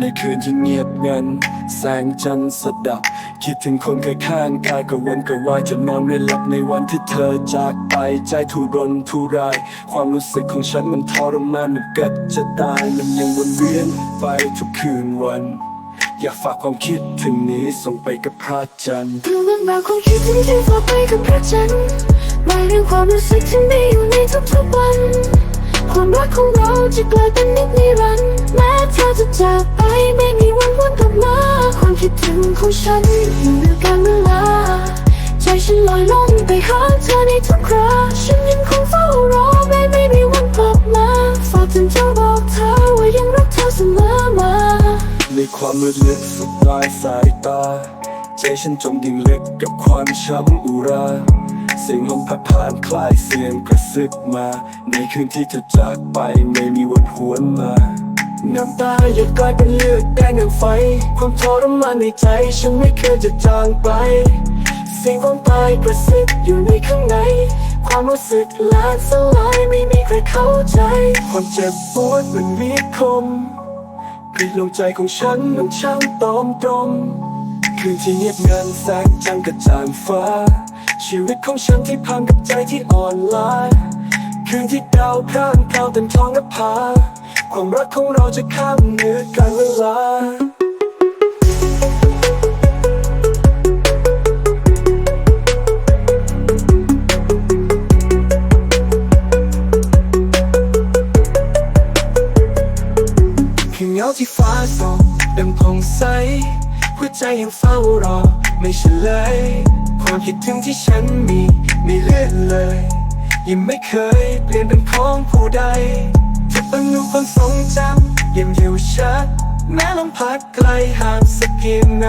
ในคืนที่เงียบงัน แสงจันทร์สดับ คิดถึงคนเคยข้างกายกระวนกระวายจะนอนไม่หลับในวันที่เธอจากไปใจทุรนทุราย ความรู้สึกของฉันมันทรมานเหมือนกับจะตายมันยังวนเวียนไปทุกคืนวัน อยากฝากความคิดถึงนี้ส่งไปกับพระจันทร์เรื่องราวของคิดถึงที่ฝากไปกับพระจันทร์หมาเรื่องความรู้สึกที่มีอยู่ในทุกๆวัน รักของเราจะกลายเป็นนิจนิรันดร์แม้เธอจะจากไปไม่มีวันวนกลับมาความคิดถึงของฉันอยู่ในการเวลา ใจฉันลอยล่องไปหาเธอในทุกคราฉันยังคงเฝ้ารอแม้ไม่มีวันกลับมาฝากถึงเจ้าบอกเธอว่ายังรักเธอเสมอมาในความมืดลึกสุดปลายสายตาใจฉันจมดิ่งลึกกับความช้ำอุรา เสียงลมพัดผ่านคล้ายเสียงกระซิบมา ในคืนที่เธอจากไปไม่มีวันหวนมาน้ำตาหยดกลายเป็นเลือดแดงอย่งไฟ ความทรมานในใจฉันไม่เคยจะจางไป เสียงความตายกระซิบอยู่ในข้างใน ความรู้สึกหลกสลายไม่มีใครเข้าใจ ความเจ็บปวดมันมีคมกรีดลงใจของฉันมันช่างตอมตรมคืนที่เงียบงันแสงจันทร์กระจ่างฟ้า ชีวิตของฉันที่พังกับใจที่อ่อนล้าคืนที่ดาวพร่างพราเต็มท้องนภาความรักของเราจะข้ามเหนือการเวลาเงาที่ฟ้าส่องดังผ่องใสหัวใจยังเฝ้ารอไม่เฉลย ความคิดถึงที่ฉันมีไม่เลื่อนเลย ยังไม่เคยเปลี่ยนเป็นของผู้ใดทุกอนุความทรงจำยังอยู่ชัด แม้ลมพัดไกลห่างสักเพียงไหน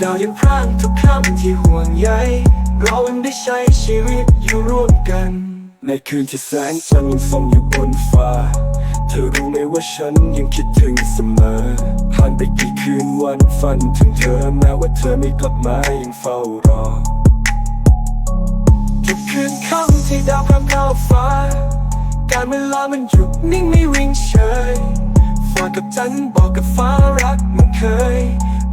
ดาวยังพร่างทุกคำที่ห่วงใยเรายังได้ใช้ชีวิตอยู่ร่วมกัน ในคืนที่แสงจันทร์ยังส่องอยู่บนฟ้า เธอรู้ไหมว่าฉันยังคิดถึงเสมอ ผ่านไปกี่คืนวันฝันถึงเธอแม้ว่าเธอไม่กลับมายังเฝ้ารอ ทุกคืนค่ำที่ดาวพร่ำเข้าฟ้า การเวลามันหยุดนิ่งไม่วิ่งเฉยฟ้ากับจันบอกกับฟ้ารักมันเคย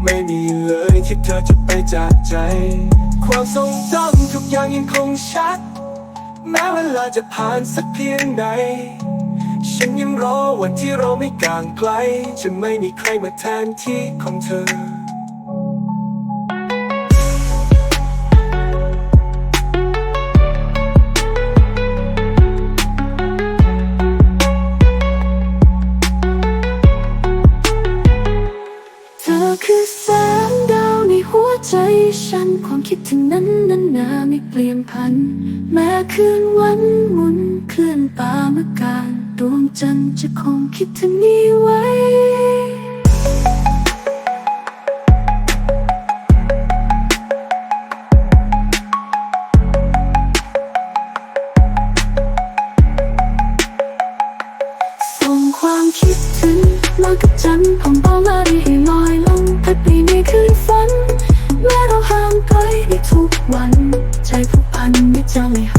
ไม่มีเลยที่เธอจะไปจากใจ ความทรงจำทุกอย่างยังคงชัด แม้เวลาจะผ่านสักเพียงใด ฉันยังรอวันที่เราไม่ก่างไกล จะไม่มีใครมาแทนที่ของเธอเธอคือแสงดาวในหัวใจฉัน ความคิดถึงนั้นนั้นนาไม่เปลี่ยนพัน แม้คืนวันหมุนเคลื่อนตามอาการ ดวงจันทร์จะคงคิดถึงนี้ไว้ความคิดถึงลอยกัจันทร์ของบอลารีให้ลอยลงพัดไปในคืนฝัน แม้เราห่างไกลในทุกวัน ใจผูกพันไม่จาเลย